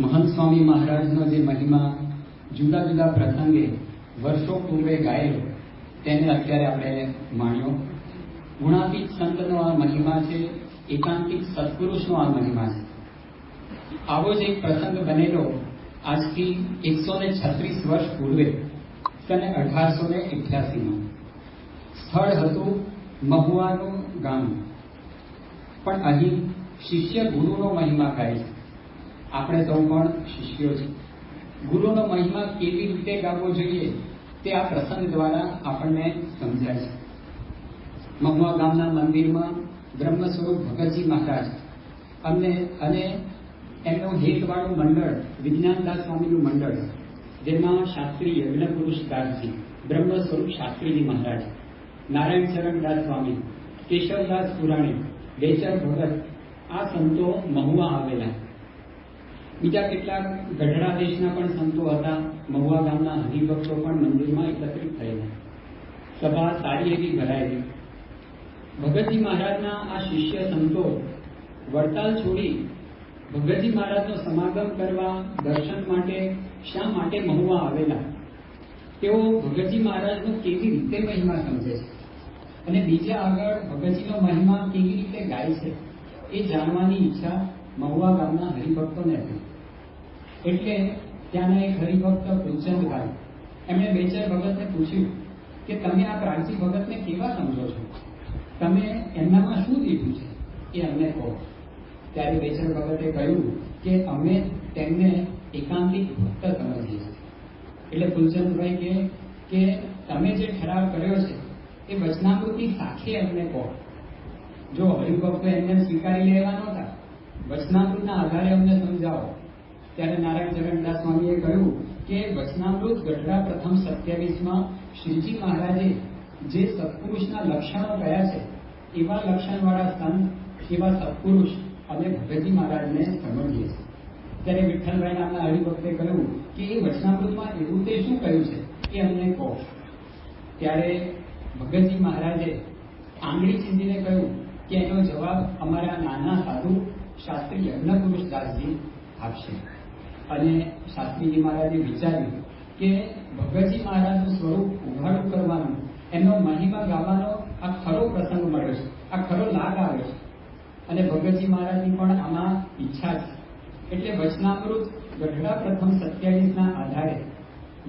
મહંત સ્વામી મહારાજનો જે મહિમા જુદા જુદા પ્રસંગે વર્ષો પૂર્વે ગાયેલો, તેને અત્યારે આપણે માણ્યો. ગુણાતીત સંતનો આ મહિમા છે, એકાંતિક સત્પુરુષનો આ મહિમા છે. આવો જ એક પ્રસંગ બનેલો આજથી એકસો ને છત્રીસ વર્ષ પૂર્વે, સને અઢારસો ને અઠ્યાસીમાં સ્થળ હતું મહુવાનું ગામ. પણ અહીં શિષ્ય ગુરુનો મહિમા ગાય છે. આપણે સૌ પણ શિષ્યો છે ગુરુનો મહિમા કેવી રીતે ગાવો જોઈએ તે આ પ્રસંગ દ્વારા આપણને સમજાય છે. મહુવા ગામના મંદિરમાં બ્રહ્મ સ્વરૂપ ભગતજી મહારાજ અને અને એમનું હેતવાળું મંડળ, વિજ્ઞાનદાસ સ્વામીનું મંડળ, જેમાં શાસ્ત્રી યજ્ઞ પુરુષ દાસજી બ્રહ્મ સ્વરૂપ શાસ્ત્રીજી મહારાજ, નારાયણ ચરણ દાસ સ્વામી, કેશવદાસ પુરાણી બેચર ભગત આ સંતો મહુવા આવેલા. બીજા કેટલાક ગઢડા દેશના પણ સંતો હતા. મહુવા ગામના હરિભક્તો પણ મંદિરમાં એકત્રિત થયેલા. સભા સારી એવી ભરાયેલી ભગતજી મહારાજના આ શિષ્ય સંતો વડતાલ છોડી ભગતજી મહારાજનો સમાગમ કરવા દર્શન માટે શા માટે મહુવા આવેલા? તેઓ ભગતજી મહારાજનો કેવી રીતે મહિમા સમજે છે? અને બીજા આગળ ભગતજીનો મહિમા કેવી રીતે ગાય છે? એ જાણવાની ઈચ્છા મહુવા ગામના હરિભક્તોને હતી. એટલે ત્યાંના એક હરિભક્ત ગુલચંદભાઈ એમણે બેચર ભગતને પૂછ્યું કે તમે આ પ્રાંતિ ભગતને કેવા સમજો છો? તમે એમનામાં શું દીધું છે? એ અમને કહો. ત્યારે બેચર ભગતે કહ્યું કે અમે તેમને એકાંતિક ભક્ત સમજીએ એટલે ગુલચંદભાઈ કે કે તમે જે ઠરાવ કર્યો છે, એ વચનામૃતની સાથે અમને કહો. જો હરિભક્તો એમને સ્વીકારી લેવા નહોતા વચનામૃતના આધારે અમને સમજાવો. ત્યારે નારાયણ ચરણદાસ સ્વામીએ કહ્યું કે વચનામૃત ગઢડા પ્રથમ સત્યાવીસમાં શ્રીજી મહારાજે જે સત્પુરુષના લક્ષણો કયા છે, એવા લક્ષણવાળા સંત એવા સત્પુરુષ અમે ભગતજી મહારાજને સમજીએ છીએ. ત્યારે વિઠ્ઠલભાઈ નામના હરિભક્તે કહ્યું કે એ વચનામૃતમાં એવું તે શું કહ્યું છે, એ અમને કહો. ત્યારે ભગતજી મહારાજે આંગળી ચીંધીને કહ્યું કે એનો જવાબ અમારા નાના સાધુ શાસ્ત્રી યજ્ઞપુરુષ દાસજી આપશે. અને શાસ્ત્રીજી મહારાજે વિચાર્યું કે ભગતજી મહારાજનું સ્વરૂપ ઉઘાડું કરવાનું, એમનો મહિમા ગાવાનો આ ખરો પ્રસંગ મળ્યો છે, આ ખરો લાગ આવ્યો છે. અને ભગતજી મહારાજની પણ આમાં ઈચ્છા છે. એટલે વચનામૃત ગઢડા પ્રથમ સત્યાવીસના આધારે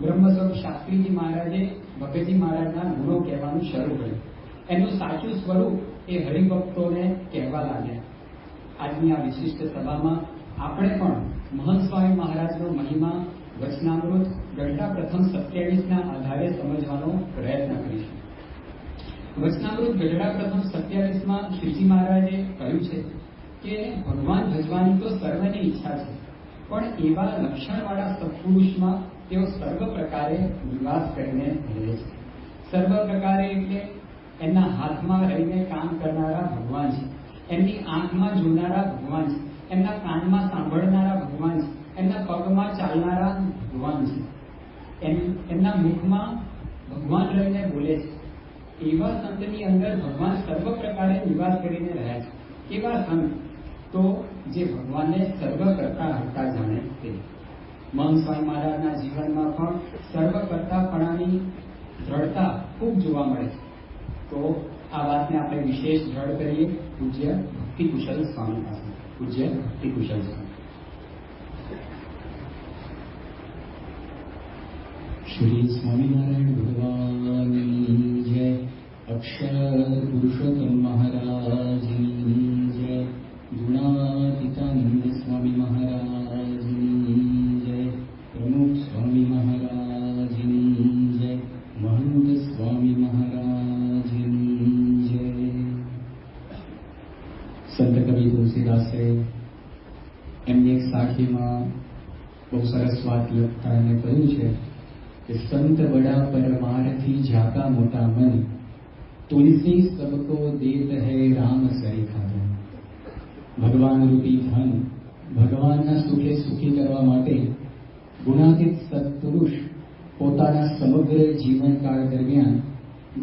બ્રહ્મસ્વરૂપ શાસ્ત્રીજી મહારાજે ભગતજી મહારાજના ગુણો કહેવાનું શરૂ કર્યું. એનું સાચું સ્વરૂપ એ હરિભક્તોને કહેવા લાગ્યા. આજની આ વિશિષ્ટ સભામાં આપણે પણ મહંત સ્વામી મહારાજનો મહિમા વચનામૃત ગઢડા પ્રથમ સત્યાવીસના આધારે સમજવાનો પ્રયત્ન કરીશું. વચનામૃત ગઢડા પ્રથમ સત્યાવીસમાં શ્રીજી મહારાજે કહ્યું છે કે ભગવાન ભજવાની તો સર્વની ઈચ્છા છે, પણ એવા લક્ષણવાળા સત્પુરુષમાં તેઓ સર્વ પ્રકારે નિવાસ કરીને રહે છે. સર્વ પ્રકારે એટલે એમના હાથમાં રહીને કામ કરનારા ભગવાન છે, એમની આંખમાં જોનારા ભગવાન છે એમના કાનમાં સાંભળનારા ભગવાન છે, એમના પગમાં ચાલનારા ભગવાન છે. એમના મુખમાં ભગવાન રહીને બોલે છે. એવા સંતની અંદર ભગવાન સર્વ પ્રકારે નિવાસ કરીને રહ્યા છે. એવા સંત તો જે ભગવાનને સર્વ કરતા હતા જાણે તે. મહંત સ્વામી મહારાજના જીવનમાં પણ સર્વ કરતાપણાની દ્રઢતા ખૂબ જોવા મળે છે. તો આ વાતને આપણે વિશેષ દ્રઢ કરીએ પૂજ્ય ભક્તિ કુશલ સ્વામી પાસે ભક્તિ કુશલ શ્રી સ્વામિનારાયણ ભગવાન જય. અક્ષર પુરુષોત્તમ સાખીમાં બહુ સરસ વાત લખતા એને કહ્યું છે કે સંત બડા પરમારથી જાતા મોટા મન, તુલસી સબકો દેત હૈ રામ સરિખા ભગવાન રૂપી ધન, ભગવાનના સુખે સુખી કરવા માટે ગુણાતીત સત્પુરુષ પોતાના સમગ્ર જીવનકાળ દરમિયાન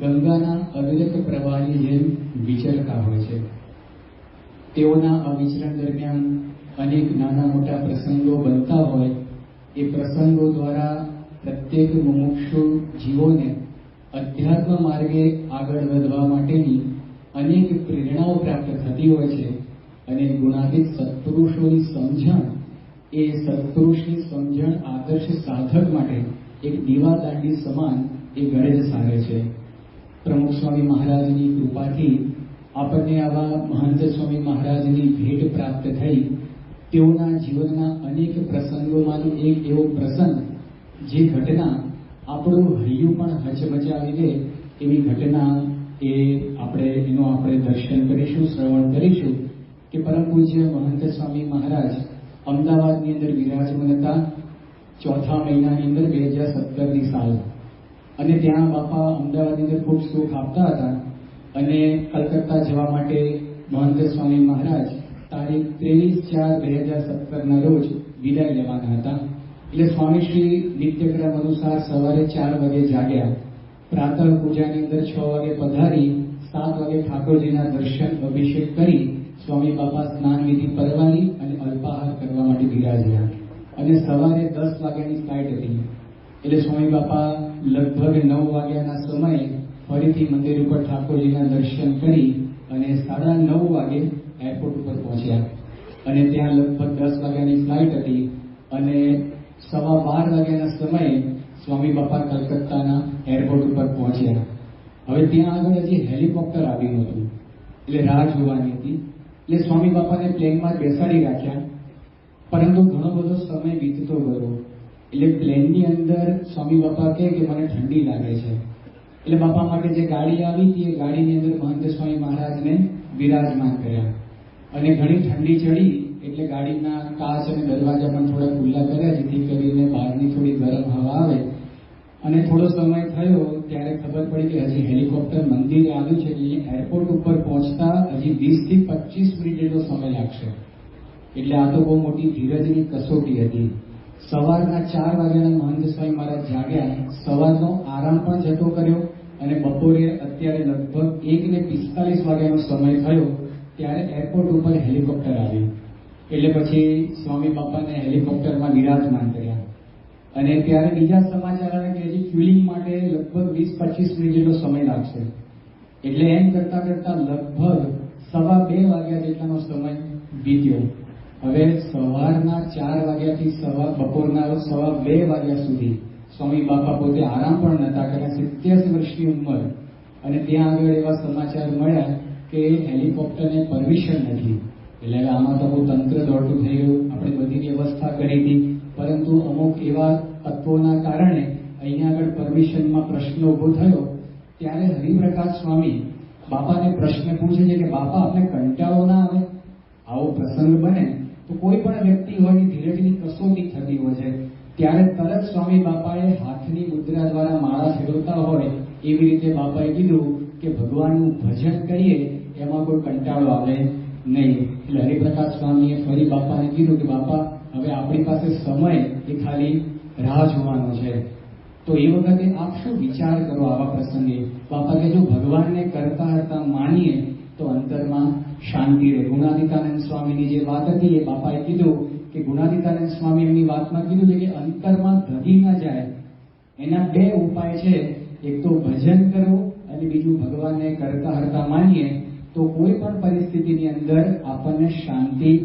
ગંગાના અવિરત પ્રવાહની જેમ વિચરતા હોય છે. તેઓના આ વિચરણ દરમિયાન અનેક નાના મોટા પ્રસંગો બનતા હોય, એ પ્રસંગો દ્વારા પ્રત્યેક મુમુક્ષુ જીવોને અધ્યાત્મ માર્ગે આગળ વધવા માટેની અનેક પ્રેરણાઓ પ્રાપ્ત થતી હોય છે અને ગુણાતીત સત્પુરુષોની સમજણ એ સત્પુરુષની સમજણ આદર્શ સાધક માટે એક દીવાદાંડી સમાન એ ગળે જ સારે છે. પ્રમુખ સ્વામી મહારાજની કૃપાથી આપણને આવા મહંત સ્વામી મહારાજની ભેટ પ્રાપ્ત થઈ તેઓના જીવનના અનેક પ્રસંગોમાંનો એક એવો પ્રસંગ જે ઘટના આપણું હૈયું પણ હચમચાવી દે એવી ઘટના એ આપણે એનું આપણે દર્શન કરીશું, શ્રવણ કરીશું કે પરમ પૂજ્ય મહંત સ્વામી મહારાજ અમદાવાદની અંદર વિરાજમાન હતા ચોથા મહિનાની અંદર બે હજાર સત્તરની સાલ. અને ત્યાં બાપા અમદાવાદની અંદર ખૂબ સુખ આપતા હતા અને કલકત્તા જવા માટે મહંત સ્વામી મહારાજ તારીખ ત્રેવીસ ચાર બે હજાર સત્તરના રોજ વિદાય લેવાના હતા. એટલે સ્વામીશ્રી નિત્યક્રમ અનુસાર સવારે ચાર વાગે જાગ્યા. પ્રાતઃ પૂજાની અંદર છ વાગે પધારી, સાત વાગે ઠાકોરજીના દર્શન, અભિષેક કરી સ્વામી બાપા સ્નાન વિધિ પરવાની અને અલ્પાહાર કરવા માટે બિરાજ્યા. અને સવારે દસ વાગ્યાની ફ્લાઇટ હતી. એટલે સ્વામી બાપા લગભગ નવ વાગ્યાના સમયે ફરીથી મંદિર ઉપર ઠાકોરજીના દર્શન કરી અને સાડા નવ વાગે એરપોર્ટ ઉપર પહોંચ્યા. અને ત્યાં લગભગ દસ વાગ્યાની ફ્લાઇટ હતી અને સવા બાર વાગ્યાના સમયે સ્વામી બાપા કલકત્તાના એરપોર્ટ ઉપર પહોંચ્યા. હવે ત્યાં આગળ હજી હેલિકોપ્ટર આવ્યું હતું એટલે રાહ જોવાની હતી. એટલે સ્વામી બાપાને પ્લેનમાં બેસાડી રાખ્યા. પરંતુ ઘણો બધો સમય વીતતો ગયો. એટલે પ્લેનની અંદર સ્વામી બાપા કહે કે મને ઠંડી લાગે છે. એટલે બાપા માટે જે ગાડી આવી હતી, એ ગાડીની અંદર મહંત સ્વામી મહારાજને વિરાજમાન કર્યા. અને ઘણી ઠંડી ચડી, એટલે ગાડીના કાચ અને દરવાજા પણ થોડા ખુલ્લા કર્યા, જેથી કરીને બહારની થોડી ગરમ હવા આવે. અને થોડો સમય થયો, ત્યારે ખબર પડી કે હજી હેલિકોપ્ટર મંદિરે આવ્યું છે, એટલે એરપોર્ટ ઉપર પહોંચતા હજી વીસથી પચીસ મિનિટ જેટલો સમય લાગશે. એટલે આ તો બહુ મોટી ધીરજની કસોટી હતી. સવારના ચાર વાગ્યાના મહંત સ્વામી મહારાજ જાગ્યા, સવારનો આરામ પણ જતો કર્યો, અને બપોરે અત્યારે લગભગ એક ને પિસ્તાલીસ વાગ્યાનો સમય થયો ત્યારે એરપોર્ટ ઉપર હેલિકોપ્ટર આવ્યું એટલે પછી સ્વામી બાપાને હેલિકોપ્ટરમાં વિરાજમાન કર્યા અને ત્યારે બીજા સમાચાર આવે કે હજી ફ્યુલિંગ માટે લગભગ વીસ પચીસ મિનિટ જેટલો સમય લાગશે. એટલે એમ કરતા કરતા લગભગ સવા બે વાગ્યા જેટલાનો સમય વીત્યો. હવે સવારના ચાર વાગ્યાથી સવા બપોરના સવા બે વાગ્યા સુધી સ્વામી બાપા પોતે આરામ પણ નતા કર્યા. સિત્યાસી વર્ષની ઉંમર. અને ત્યાં આગળ એવા સમાચાર મળ્યા કે હેલિકોપ્ટરને પરમિશન નથી. એટલે આમાં તો બહુ તંત્ર દોડતું થઈ ગયું. આપણે બધી વ્યવસ્થા કરી હતી. પરંતુ અમુક એવા તત્વોના કારણે અહીંયા આગળ પરમિશનમાં પ્રશ્ન ઊભો થયો. ત્યારે હરિપ્રકાશ સ્વામી બાપાને પ્રશ્ન પૂછે છે કે, બાપા આપણે કંટાળો ના આવે? આવો પ્રસંગ બને. તો કોઈ પણ વ્યક્તિ હોય, ધીરજની કસોટી થતી હોય છે. ત્યારે તરત સ્વામી બાપાએ હાથની મુદ્રા દ્વારા માળા ફેરવતા હોય, એવી રીતે બાપાએ કીધું કે, ભગવાનનું ભજન કરીએ એમાં કોઈ કંટાળો આવે નહીં. એટલે હરિપ્રકાશ સ્વામીએ ફરી બાપાને કીધું કે, બાપા, હવે આપણી પાસે સમય એ ખાલી રાહ જોવાનો છે. તો એ વખતે આપ શું વિચાર કરો આવા પ્રસંગે? બાપા કે જો ભગવાનને કરતા કરતા માનીએ, તો અંતરમાં શાંતિ રહે. ગુણાદિતાનંદ સ્વામીની જે વાત હતી, એ બાપાએ કીધું કે, ગુણાદિતાનંદ સ્વામી એમની વાતમાં કીધું છે કે, અંતરમાં ધગી ના જાય. એના બે ઉપાય છે. એક તો ભજન કરવું અને બીજું ભગવાનને કરતા હરતા માનીએ તો કોઈ પણ પરિસ્થિતિની અંદર આપણને શાંતિ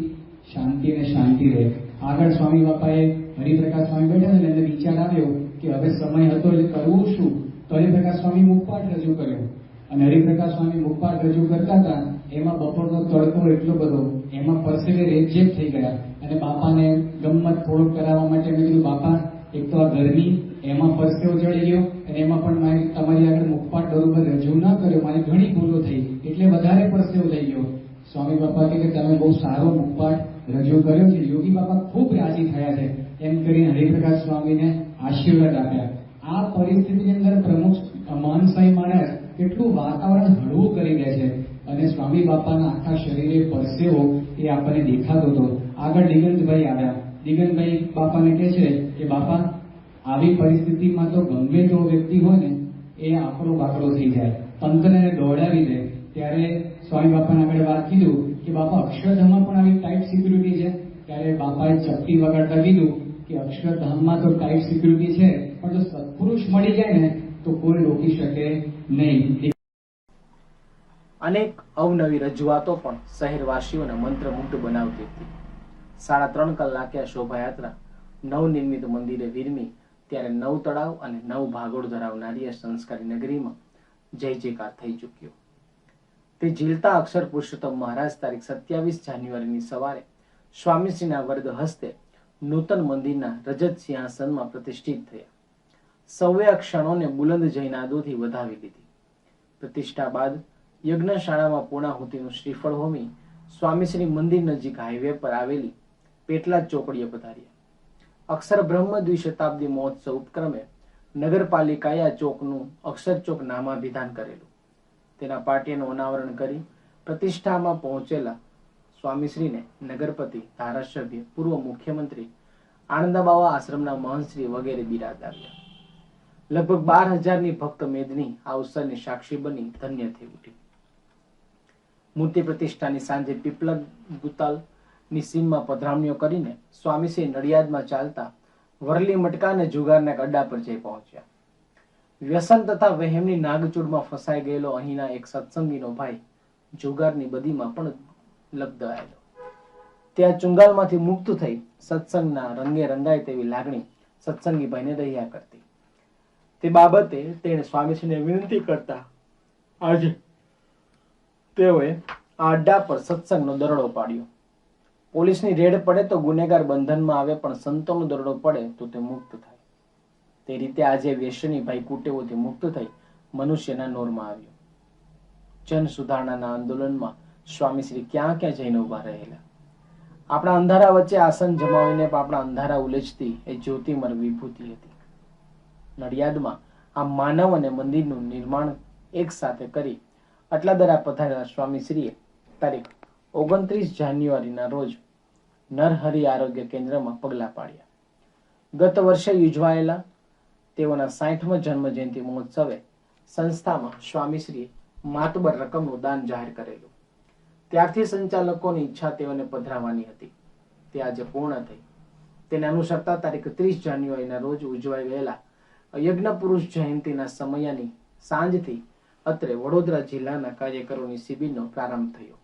શાંતિ અને શાંતિ રહે. આગળ સ્વામી બાપાએ હરિપ્રકાશ સ્વામી બેઠા એને વિચાર આવ્યો કે હવે સમય હતો એટલે કરવું શું? તો હરિપ્રકાશ સ્વામી મુખપાઠ રજૂ કર્યો. અને હરિપ્રકાશ સ્વામી મુખપાઠ રજૂ કરતા હતા, એમાં બપોરનો તડકો એટલો બધો, એમાં પરસેવે રેપઝેપ થઈ ગયા. અને બાપાને ગમત થોડોક કરાવવા માટે મેં કીધું, બાપા, એક તો આ ગરમી એમાં પરસેવો ચડી ગયો અને એમાં પણ મારી તમારી આગળ મુખપાટ બરોબર રજૂ ના કર્યો. મારી ઘણી ભૂલો થઈ, એટલે વધારે પરસેવો થઈ ગયો. સ્વામી બાપા કે તમે બહુ સારો મુખપાટ રજૂ કર્યો છે. યોગી બાપા ખૂબ રાજી થયા છે. એમ કરીને હરિપ્રકાશ સ્વામીને આશીર્વાદ આપ્યા. આ પરિસ્થિતિની અંદર પ્રમુખ માનસાઈ માણસ કેટલું વાતાવરણ હળવું કરી દે છે અને સ્વામી બાપાના આખા શરીરે પરસેવો એ આપણને દેખાતો હતો. આગળ દિગંતભાઈ આવ્યા. દિગંતભાઈ બાપાને કહે છે કે, બાપા આવી પરિસ્થિતિમાં તો ગમે તેવો વ્યક્તિ હોય ને, એ આંકડો બાકડો થઈ જાય. તંત્રને દોડાવી દે ત્યારે સ્વામી બાપાને આગળ વાત કીધું કે, બાપા, અક્ષરધામમાં પણ આવી ટાઈટ સિક્યુરિટી છે. ત્યારે બાપાએ ચપટી વગાડતા કીધું કે, અક્ષરધામમાં તો ટાઈટ સિક્યુરિટી છે, પણ જો સત્પુરુષ મળી જાય ને, તો કોઈ રોકી શકે નહીં. અનેક અવનવી રજૂઆતો પણ શહેરવાસીઓને મંત્રમુગ્ધ બનાવતી હતી. સાડા ત્રણ કલાકે આ શોભાયાત્રા નવનિર્મિત મંદિરે વિરમી ત્યારે નવ તળાવ અને નવ ભાગોળ ધરાવનારી આ સંસ્કારી નગરીમાં જય જયકાર થઈ ચૂક્યો. તે ઝીલતા અક્ષર પુરુષોત્તમ મહારાજ તારીખ સત્યાવીસ જાન્યુઆરીની સવારે સ્વામીશ્રીના વર્ગ હસ્તે નૂતન મંદિરના રજત સિંહાસનમાં પ્રતિષ્ઠિત થયા. સૌએ આ ક્ષણોને બુલંદ જયનાદોથી વધાવી લીધી પ્રતિષ્ઠા બાદ યજ્ઞશાળામાં પૂર્ણાહુતિનું શ્રીફળ હોમી સ્વામીશ્રી મંદિર નજીક હાઈવે પર આવેલી પેટલા ચોકડીએ પધાર્યા. અક્ષર બ્રહ્મ દ્વિશતાબ્દી મહોત્સવ ઉપક્રમે નગરપાલિકાએ આ ચોકનું અક્ષર ચોક નામાભિધાન કરેલું. તેના પાટિયાનું અનાવરણ કરી પ્રતિષ્ઠામાં પહોંચેલા સ્વામીશ્રીને નગરપતિ, ધારાસભ્ય, પૂર્વ મુખ્યમંત્રી આનંદાબાવા આશ્રમના મહંતશ્રી વગેરે બિરાદાવ્યા લગભગ બાર હજારની ભક્ત મેદની આ અવસરની સાક્ષી બની ધન્ય થઈ ઉઠી. મૂર્તિ પ્રતિષ્ઠાની સાંજે પીપલગ ગુતાલની સીમમાં પધરામણીઓ કરીને સ્વામીશ્રી નડિયાદમાં ચાલતા વરલી મટકા અને જુગારના ગડ્ડા પર જઈ પહોંચ્યા. વ્યસન તથા વહેમની નાગચૂડમાં ફસાઈ ગયેલો અહીંના એક સત્સંગીનો ભાઈ જુગારની બદીમાં પણ લબ્ધાયેલો ત્યાં ચુંગાલમાંથી મુક્ત થઈ સત્સંગના રંગે રંગાય તેવી લાગણી સત્સંગી ભાઈને રહ્યા કરતી. તે બાબતે તેણે સ્વામીશ્રીને વિનંતી કરતા, આજે તેઓએ આ અડ્ડા પર સત્સંગનો દરડો પાડ્યો. પોલીસની રેડ પડે તો ગુનેગાર બંધનમાં આવે, પણ સંતોનો દરોડો પડે તો તે મુક્ત થાય. તે રીતે આજે વ્યસની ભાઈ કુટેવોથી મુક્ત થઈ મનુષ્યના નોરમાં આવ્યો. જન સુધારણાના આંદોલનમાં સ્વામીશ્રી ક્યાં ક્યાં જઈને ઊભા રહેલા? આપણા અંધારા વચ્ચે આસન જમાવીને આપણા અંધારા ઉલેચતી એ જ્યોતિમર વિભૂતિ હતી. નડિયાદમાં આ માનવ અને મંદિરનું નિર્માણ એક સાથે કરી અટલાદરા પધારેલા સ્વામીશ્રીએ તારીખ ઓગણત્રીસ જાન્યુઆરીના રોજ નરહરિ આરોગ્ય કેન્દ્રમાં પગલાં પાડ્યા. ગત વર્ષે યોજવાયેલા તેઓના સાઠમા જન્મ જયંતિ મહોત્સવે સંસ્થામાં સ્વામીશ્રીએ માતબર રકમનું દાન જાહેર કરેલું. ત્યારથી સંચાલકોની ઈચ્છા તેઓને પધરાવવાની હતી. તે આજે પૂર્ણ થઈ. તેને અનુસરતા તારીખ ત્રીસ જાન્યુઆરીના રોજ ઉજવાઈ ગયેલા યજ્ઞ પુરુષ જયંતિના સમયની સાંજથી અત્રે વડોદરા જિલ્લાના કાર્યકરોની શિબિરનો પ્રારંભ થયો.